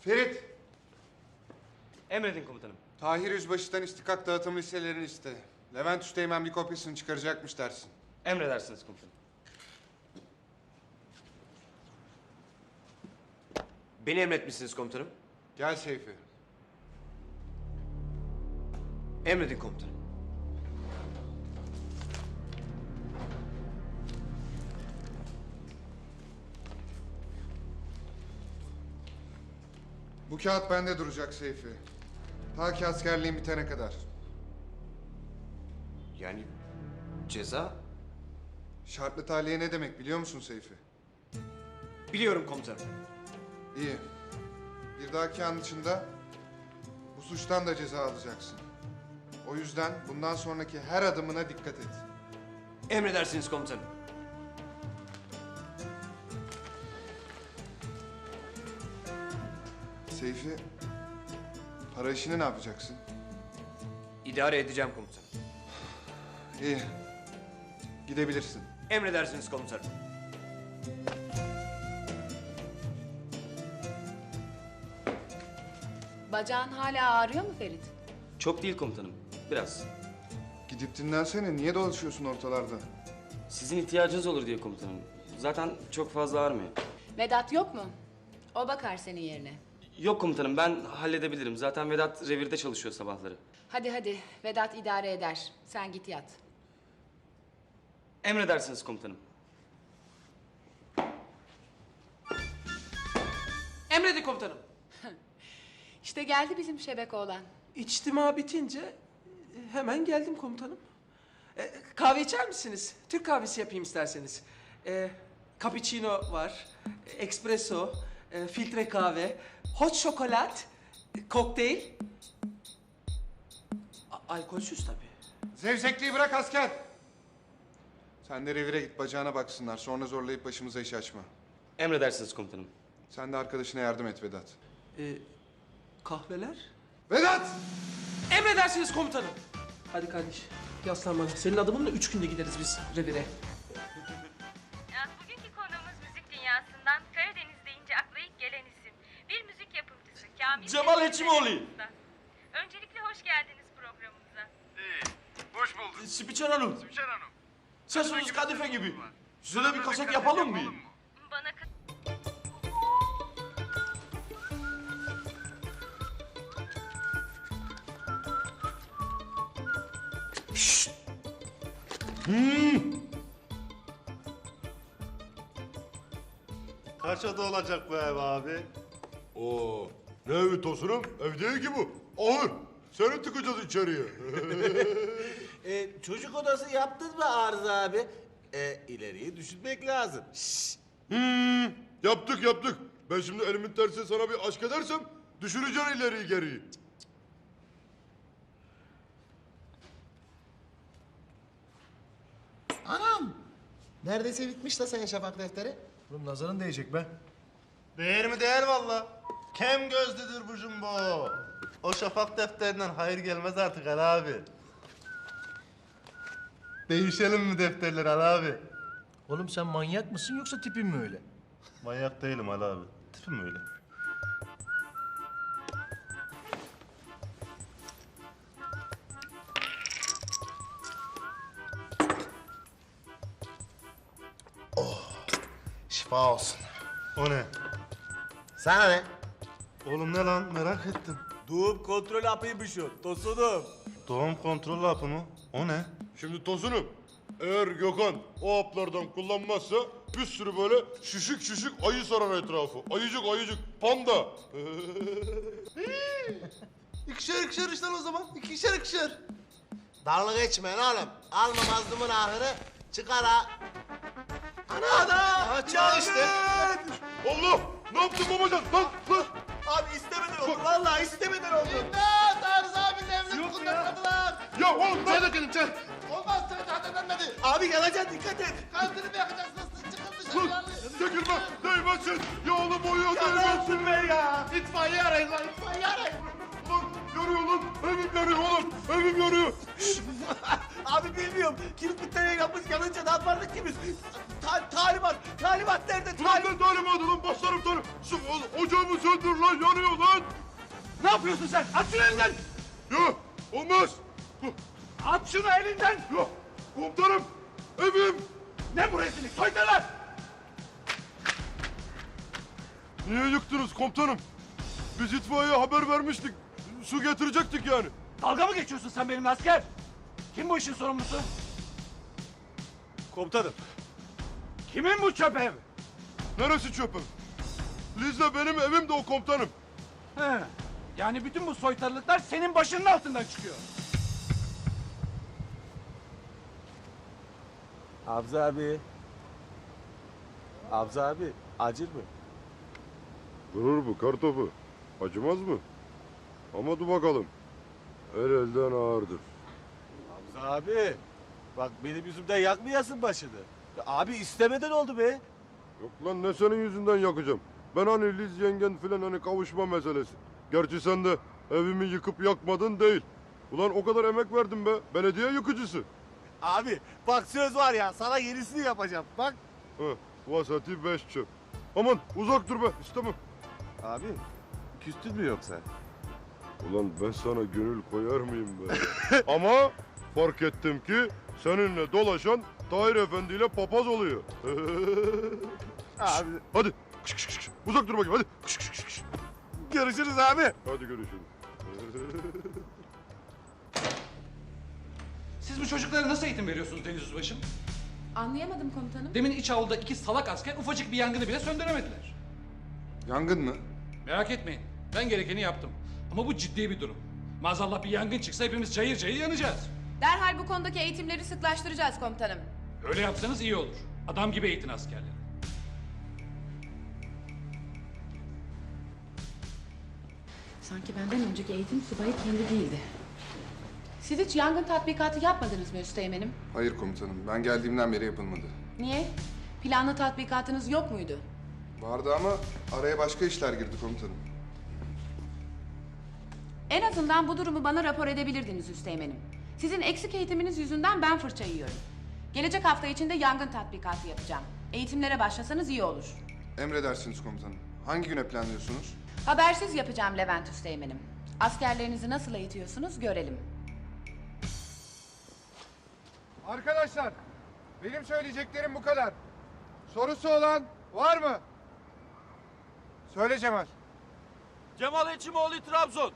Ferit, Emredin komutanım. Tahir Yüzbaşı'dan istikak dağıtım listelerini iste. Levent Üsteğmen bir kopyasını çıkaracakmış dersin. Emredersiniz komutanım. Beni emretmişsiniz komutanım. Gel Seyfi. Emredin komutanım. Bu kağıt bende duracak Seyfi. Ta ki askerliğin bitene kadar. Yani ceza? Şartlı tahliye ne demek biliyor musun Seyfi? Biliyorum komutanım. İyi. Bir dahaki an içinde bu suçtan da ceza alacaksın. O yüzden bundan sonraki her adımına dikkat et. Emredersiniz komutanım. Seyfi, para işini ne yapacaksın? İdare edeceğim komutanım. İyi. Gidebilirsin. Emredersiniz komutanım. Bacağın hala ağrıyor mu Ferit? Çok değil komutanım. Biraz. Gidip dinlensene. Niye dolaşıyorsun ortalarda? Sizin ihtiyacınız olur diye komutanım. Zaten çok fazla ağrımıyor. Vedat yok mu? O bakar senin yerine. Yok komutanım ben halledebilirim. Zaten Vedat revirde çalışıyor sabahları. Hadi hadi Vedat idare eder. Sen git yat. Emredersiniz komutanım. Emredin komutanım. İşte geldi bizim şebek oğlan. İçtima bitince e, hemen geldim komutanım. E, kahve içer misiniz? Türk kahvesi yapayım isterseniz. E, cappuccino var, e, espresso, e, filtre kahve, hot şokolat, kokteyl. A- alkolsüz tabii. Zevzekliği bırak asker. Sen de revire git bacağına baksınlar. Sonra zorlayıp başımıza iş açma. Emredersiniz komutanım. Sen de arkadaşına yardım et Vedat. E, kahveler? Vedat! Emredersiniz komutanım. Hadi kardeş, yaslan bana. Senin adımınla üç günde gideriz biz revire. Kamil Cemal Hekimoğlu. Öncelikle hoş geldiniz programımıza. Hoş bulduk. Spiker Hanım, Spiker Hanım. sesiniz kadife gibi. Size de bir kaset yapalım mı? Bana kat- Kaç oda olacak bu ev abi? Oo, ne evi tosunum? Ev değil ki bu. Ağır. Seni tıkacağız içeriye. E, çocuk odası yaptın mı Arıza abi? E, ileriyi düşünmek lazım. hmm, yaptık yaptık. Ben şimdi elimin tersi sana bir aşk edersem düşüreceksin ileriyi geriyi. Anam! Neredeyse bitmiş la senin şafak defteri. Oğlum nazarın değecek be. Değer mi değer valla. Kem gözlüdür bu jumbo. O şafak defterinden hayır gelmez artık Ali abi. Değişelim mi defterleri Ali abi? Oğlum sen manyak mısın yoksa tipin mi öyle? Manyak değilim Ali abi. Tipim öyle. Şifa olsun. O ne? Sana ne? Oğlum ne lan merak ettim. Doğum kontrol hapıymış o. Tosunum. Doğum kontrol hapı mı? O ne? Şimdi tosunum. Eğer Gökhan o haplardan kullanmazsa bir sürü böyle şişik şişik ayı sarar etrafı. Ayıcık ayıcık panda. İkişer ikişer işte o zaman. İkişer ikişer. Dalga geçmeyin oğlum. Alma mazlumun ahını. Çıkar ha. Ana ana. Aha çıkar işte. Allah! Ne yaptın babacan? Lan lan! Abi istemeden oldu. Vallahi istemeden oldu. İmdat! Arıza abinin evini kullanmadılar. Ya oğlum lan! dökülün çay. Olmaz çay zaten dönmedi. Abi yanacaksın dikkat et. Kandını mı yakacaksınız? Siz çıkın dışarı. Dökülme! Değmesin! Ya oğlum boyu değmesin! be ya? İtfaiye arayın lan itfaiye arayın. Lan yanıyor lan! Evim yanıyor oğlum! Evim yanıyor! Abi bilmiyorum. Kilit bir tane yapmış yanınca ne yapardık ki biz? Ta talimat, talimat nerede? Talimat. Ben talimatı lan basarım tanı. Ocağımı söndür lan yanıyor lan. Ne yapıyorsun sen? At şunu elinden! Ya olmaz. At şunu elinden! Ya komutanım evim. Ne bu rezillik? Soytarlar! Niye yıktınız komutanım? Biz itfaiyeye haber vermiştik. Su getirecektik yani. Dalga mı geçiyorsun sen benimle asker? Kim bu işin sorumlusu? Komutanım. Kimin bu çöp ev? Neresi çöpüm? Liz'le benim evim de o komutanım. He. Yani bütün bu soytarılıklar senin başının altından çıkıyor. Abza abi. Abza abi acır mı? Durur bu kartopu. Acımaz mı? Ama dur bakalım. El elden ağırdır. Abi. Bak benim yüzümden yakmayasın başını. Ya abi istemeden oldu be. Yok lan ne senin yüzünden yakacağım. Ben hani Liz yengen filan hani kavuşma meselesi. Gerçi sen de evimi yıkıp yakmadın değil. Ulan o kadar emek verdim be. Belediye yıkıcısı. Abi bak söz var ya sana yenisini yapacağım. Bak. Heh, vasati beş çöp. Aman uzak dur be istemem. Abi küstün mü yoksa? Ulan ben sana gönül koyar mıyım be? Ama fark ettim ki seninle dolaşan Tahir Efendi ile papaz oluyor. Abi hadi. Kış, kış, kış. Uzak dur bakayım hadi. Kış, kış, kış, görüşürüz abi. Hadi görüşürüz. Siz bu çocuklara nasıl eğitim veriyorsunuz Deniz Yüzbaşım? Anlayamadım komutanım. Demin iç avluda iki salak asker ufacık bir yangını bile söndüremediler. Yangın mı? Merak etmeyin. Ben gerekeni yaptım. Ama bu ciddi bir durum. Maazallah bir yangın çıksa hepimiz cayır cayır yanacağız. Derhal bu konudaki eğitimleri sıklaştıracağız komutanım. Öyle yapsanız iyi olur. Adam gibi eğitin askerleri. Sanki benden önceki eğitim subayı kendi değildi. Siz hiç yangın tatbikatı yapmadınız mı Üsteğmen'im? Hayır komutanım. Ben geldiğimden beri yapılmadı. Niye? Planlı tatbikatınız yok muydu? Vardı ama araya başka işler girdi komutanım. En azından bu durumu bana rapor edebilirdiniz Üsteğmen'im. Sizin eksik eğitiminiz yüzünden ben fırça yiyorum. Gelecek hafta içinde yangın tatbikatı yapacağım. Eğitimlere başlasanız iyi olur. Emredersiniz komutanım. Hangi güne planlıyorsunuz? Habersiz yapacağım Levent Üsteğmen'im. Askerlerinizi nasıl eğitiyorsunuz görelim. Arkadaşlar, benim söyleyeceklerim bu kadar. Sorusu olan var mı? Söyle Cemal. Cemal Eçimoğlu Trabzon.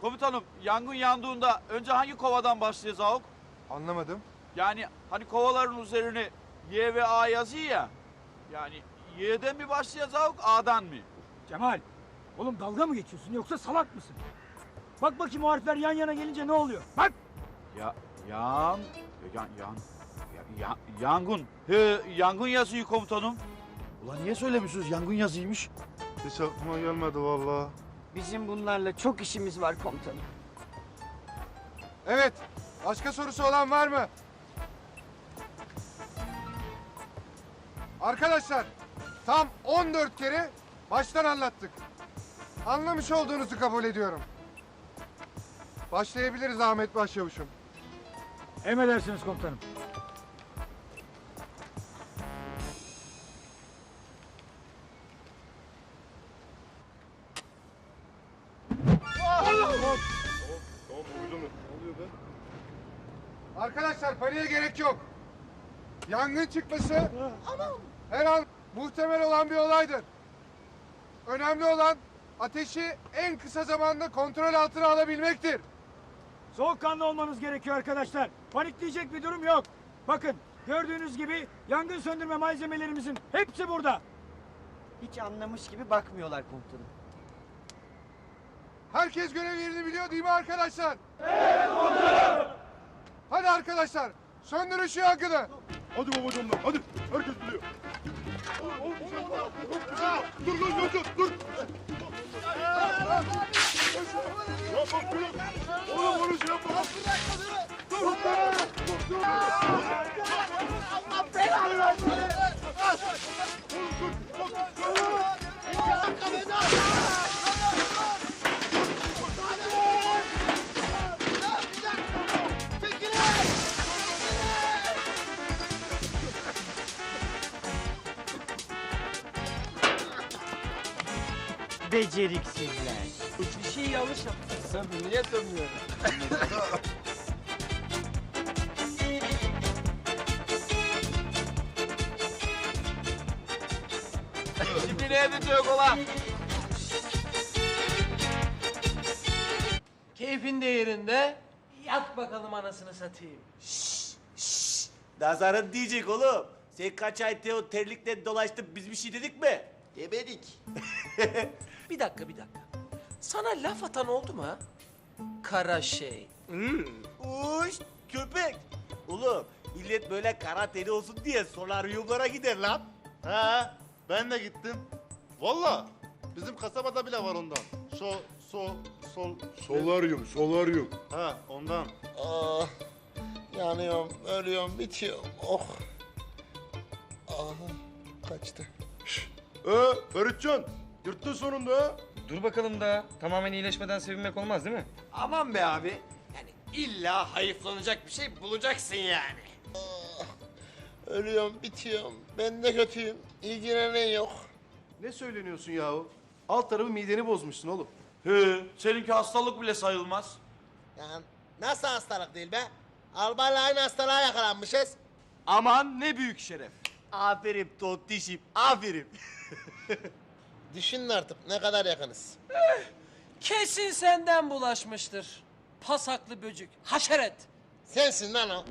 Komutanım yangın yandığında önce hangi kovadan başlayacağız? Anlamadım. Yani hani kovaların üzerine Y ve A yazıyor ya. Yani Y'den mi başlayacağız A'dan mı? Cemal, oğlum dalga mı geçiyorsun yoksa salak mısın? Bak bakayım o harfler yan yana gelince ne oluyor? Bak! Ya yan yan yan ya, ya- yangın. He yangın yazıyor komutanım. Ulan niye söylemiyorsunuz yangın yazıymış? Hiç aklıma gelmedi vallahi. Bizim bunlarla çok işimiz var komutanım. Evet, başka sorusu olan var mı? Arkadaşlar, tam 14 kere baştan anlattık. Anlamış olduğunuzu kabul ediyorum. Başlayabiliriz Ahmet Başçavuş'um. Emredersiniz komutanım. Gerek yok. Yangın çıkması her an muhtemel olan bir olaydır. Önemli olan ateşi en kısa zamanda kontrol altına alabilmektir. Soğukkanlı olmanız gerekiyor arkadaşlar. Panikleyecek bir durum yok. Bakın gördüğünüz gibi yangın söndürme malzemelerimizin hepsi burada. Hiç anlamış gibi bakmıyorlar komutanım. Herkes görev yerini biliyor değil mi arkadaşlar? Evet komutanım. Hadi arkadaşlar söndürün şu yangını. Hadi babacığım lan hadi. Herkes biliyor. Oğlum, oğlum, yapma. Yapma. Dur dur dur. Ya bak bir dakika. Oğlum onu şey yapma. Dur. Dur. Dur. Dur. Versin. Oğlum dur. Beceriksizler. Bir şey yanlış yaptın. Samimiyet Şimdi ne edecek ulan? Keyfin de yerinde. Yat bakalım anasını satayım. Nazarın diyecek oğlum. Sen kaç ay Teo terlikle dolaştın biz bir şey dedik mi? Demedik. Bir dakika bir dakika. Sana laf atan oldu mu ha? Kara şey. Uş köpek. Oğlum millet böyle kara teri olsun diye solaryumlara gider lan. Ha, ben de gittim. Valla bizim kasabada bile var ondan. Şu, so, sol... Solaryum, solaryum. Ha, ondan. Ah, yanıyorum, ölüyorum, bitiyorum. Oh. Aha, kaçtı. Ee, Feritcan, yırttın sonunda. Dur bakalım da tamamen iyileşmeden sevinmek olmaz değil mi? Aman be abi. Yani illa hayıflanacak bir şey bulacaksın yani. Ah, ölüyorum, bitiyorum. Ben de kötüyüm. İlgilenen yok. Ne söyleniyorsun yahu? Alt tarafı mideni bozmuşsun oğlum. He, seninki hastalık bile sayılmaz. Yani nasıl hastalık değil be? Albayla aynı hastalığa yakalanmışız. Aman ne büyük şeref. Aferin tontişim, aferin. Düşünün artık ne kadar yakınız. Kesin senden bulaşmıştır. Pasaklı böcük, haşeret. Sensin lan o.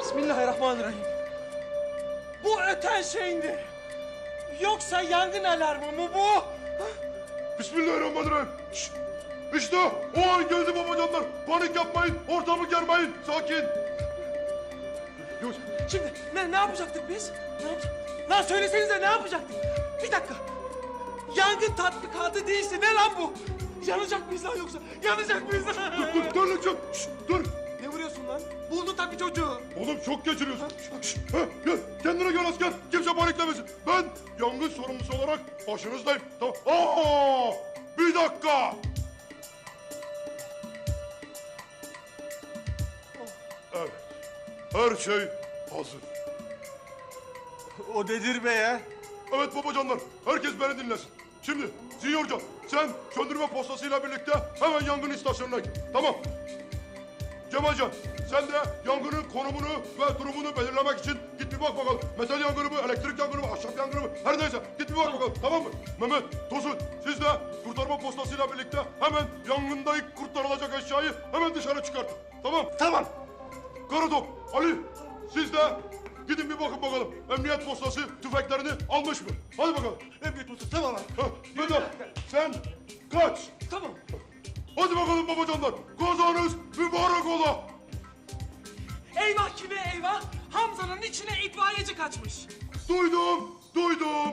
Bismillahirrahmanirrahim. Bu öten şey ne? Yoksa yangın alarmı mı bu? Bismillahirrahmanirrahim. Şşt! İşte o an geldi babacanlar. Panik yapmayın, ortamı germeyin. Sakin. Şimdi ne, ne yapacaktık biz? Ne yapacaktık? Lan söylesenize ne yapacaktık? Bir dakika. Yangın tatbikatı değilse ne lan bu? Yanacak mıyız lan yoksa? Yanacak mıyız lan? dur, dur, dur lan çok. Şşt, dur. Ne vuruyorsun lan? Buldun tabii çocuğu. Oğlum çok geçiriyorsun. Şşt, ha, gel, kendine gel asker. Kimse paniklemesin. Ben yangın sorumlusu olarak başınızdayım. Tamam. Aa, bir dakika. Evet. Her şey hazır. O nedir be ya? Evet babacanlar, herkes beni dinlesin. Şimdi Zinyorcan, sen söndürme postasıyla birlikte hemen yangın istasyonuna git. Tamam. Cemalcan, sen de yangının konumunu ve durumunu belirlemek için git bir bak bakalım. Metal yangını mı, elektrik yangını mı, ahşap yangını mı, her neyse git bir bak bakalım. Tamam mı? Mehmet, Tosun, siz de kurtarma postasıyla birlikte hemen yangında ilk kurtarılacak eşyayı hemen dışarı çıkartın. Tamam? Tamam. Karadok, Ali, siz de gidin bir bakın bakalım. Emniyet postası tüfeklerini almış mı? Hadi bakalım. Emniyet postası tamam abi. Vedat, sen kaç. Tamam. Hadi bakalım babacanlar. Kazanız mübarek ola. Eyvah kime eyvah? Hamza'nın içine itfaiyeci kaçmış. Duydum, duydum.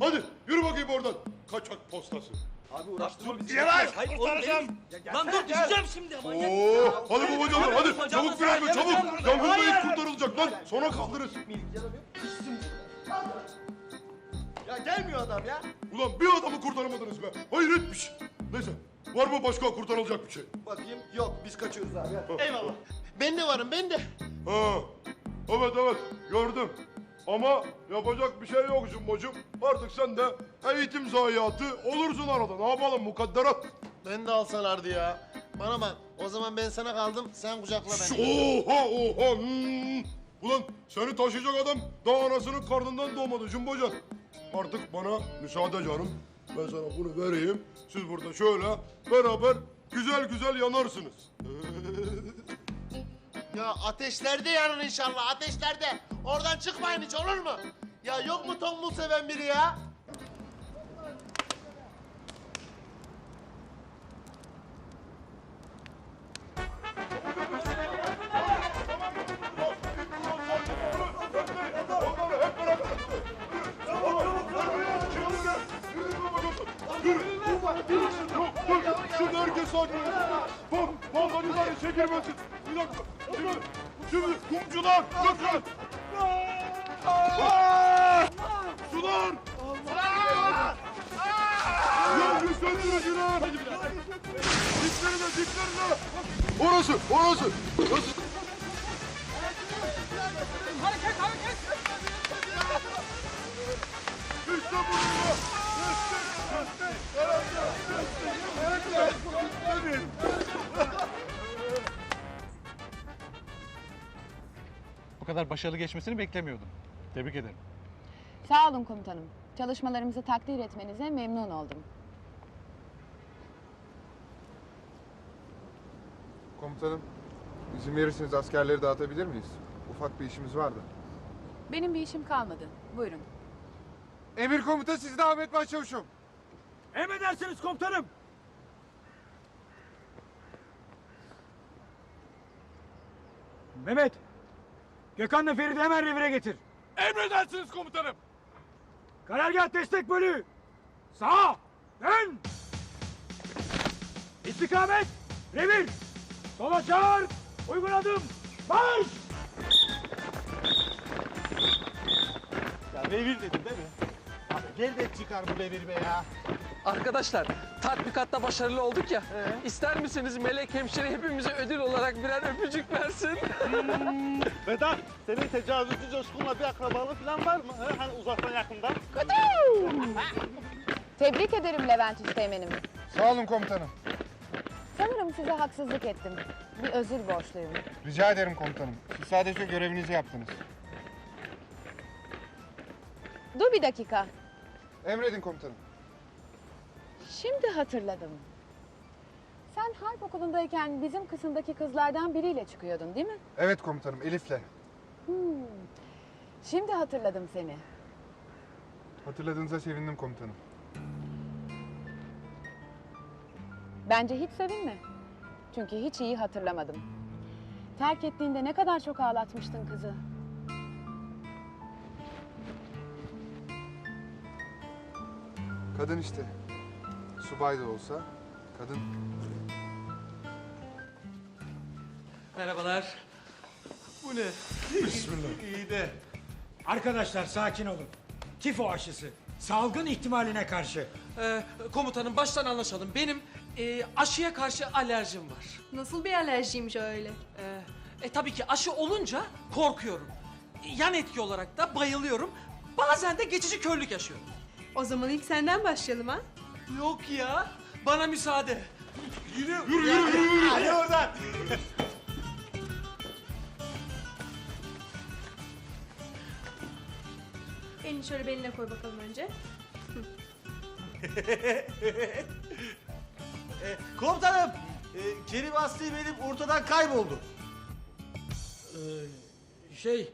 Hadi yürü bakayım oradan. Kaçak postası. Abi uğraştırma bizi. Yavaş, Hayır kurtaracağım. Lan dur düşeceğim şimdi ama. Oo, hadi babacanlar hadi. Hadi, Çabuk bir hadi, çabuk. hadi. Yangında ilk kurtarılacak lan. Sonra kaldırırız. Ya gelmiyor adam ya. Ulan bir adamı kurtaramadınız be. Hayretmiş. Neyse. Var mı başka kurtarılacak bir şey? Bakayım yok biz kaçıyoruz abi. Eyvallah. Ben de varım, ben de. Ha. Evet evet gördüm. Ama yapacak bir şey yok Jumbo'cum. Artık sen de eğitim zayiatı olursun arada. Ne yapalım mukadderat? Ben de alsalardı ya. Bana bak, o zaman ben sana kaldım, sen kucakla beni. Oha oha. Hmm. Ulan seni taşıyacak adam daha anasının karnından doğmadı Jumbocan. Artık bana müsaade canım. Ben sana bunu vereyim. Siz burada şöyle beraber güzel güzel yanarsınız. Ya ateşlerde yanın inşallah, ateşlerde. Oradan çıkmayın hiç olur mu? Ya yok mu tombul seven biri ya? Şimdi herkes sakin olsun. Bak, bandacılar işe girmesin. Bir dakika. Şimdi kumcular, lütfen. Sular! Yangın söndürücüler! Diplerine, diplerine! Orası, orası! Orası! Hareket kadar başarılı geçmesini beklemiyordum. Tebrik ederim. Sağ olun komutanım. Çalışmalarımızı takdir etmenize memnun oldum. Komutanım, izin verirseniz askerleri dağıtabilir miyiz? Ufak bir işimiz vardı. Benim bir işim kalmadı. Buyurun. Emir komuta sizde Ahmet Başçavuşum. Emredersiniz komutanım. Mehmet. Gökhan'la Ferit'i hemen revire getir. Emredersiniz komutanım. Karargah destek bölüğü. Sağa. Dön. İstikamet. Revir. Sola çağır. Uygun adım. Marş. Ya revir dedim değil mi? Abi gel de çıkar bu revir be ya. Arkadaşlar tatbikatta başarılı olduk ya. İster misiniz Melek Hemşire hepimize ödül olarak birer öpücük versin? Vedat senin tecavüzcü coşkunla bir akrabalık falan var mı? He? Hani uzaktan yakından? Tebrik ederim Levent Üsteğmen'im. Sağ olun komutanım. Sanırım size haksızlık ettim. Bir özür borçluyum. Rica ederim komutanım. Siz sadece görevinizi yaptınız. Dur bir dakika. Emredin komutanım. Şimdi hatırladım. Sen harp okulundayken bizim kısımdaki kızlardan biriyle çıkıyordun değil mi? Evet komutanım, Elif'le. Hmm. Şimdi hatırladım seni. Hatırladığınıza sevindim komutanım. Bence hiç sevinme. Çünkü hiç iyi hatırlamadım. Terk ettiğinde ne kadar çok ağlatmıştın kızı. Kadın işte. Subay da olsa kadın. Merhabalar. Bu ne? İyi de. Arkadaşlar sakin olun. Tifo aşısı. Salgın ihtimaline karşı. Ee, komutanım baştan anlaşalım. Benim e, aşıya karşı alerjim var. Nasıl bir alerjiymiş öyle? Ee, e tabii ki aşı olunca korkuyorum. Yan etki olarak da bayılıyorum. Bazen de geçici körlük yaşıyorum. O zaman ilk senden başlayalım ha? Yok ya. Bana müsaade. Yürü. Yürü yürü yürü. yürü. Hadi oradan. Elini şöyle beline koy bakalım önce. E, komutanım, e, Kerim Aslı benim ortadan kayboldu. Şey,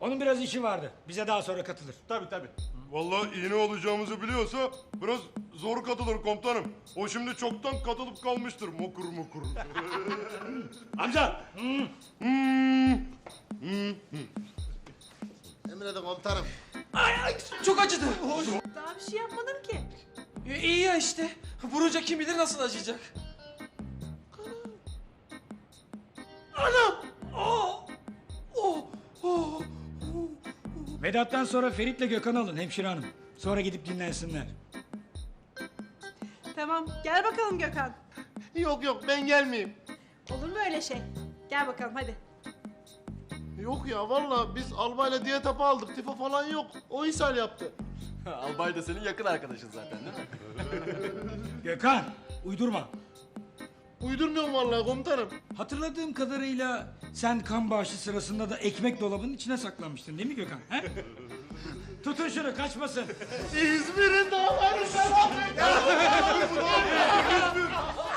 onun biraz işi vardı. Bize daha sonra katılır. Tabii tabii. Vallahi iğne olacağımızı biliyorsa biraz zor katılır komutanım. O şimdi çoktan katılıp kalmıştır mokur mokur. Amca. Emredin komutanım. Ay, ay, çok acıdı. Daha bir şey yapmadım ki. E, iyi ya işte. Vurunca kim bilir nasıl acıyacak. Anam! Oh! Oh! Oh! Vedat'tan sonra Ferit'le Gökhan'ı alın hemşire hanım. Sonra gidip dinlensinler. Tamam gel bakalım Gökhan. Yok yok ben gelmeyeyim. Olur mu öyle şey? Gel bakalım hadi. Yok ya vallahi biz albayla diyet hapı aldık. Tifo falan yok. O ishal yaptı. Albay da senin yakın arkadaşın zaten değil mi? Gökhan, uydurma. Uydurmuyorum vallahi komutanım. Hatırladığım kadarıyla sen kan bağışı sırasında da ekmek dolabının içine saklanmıştın değil mi Gökhan? He? Tutun şunu kaçmasın. İzmir'in dağları selam.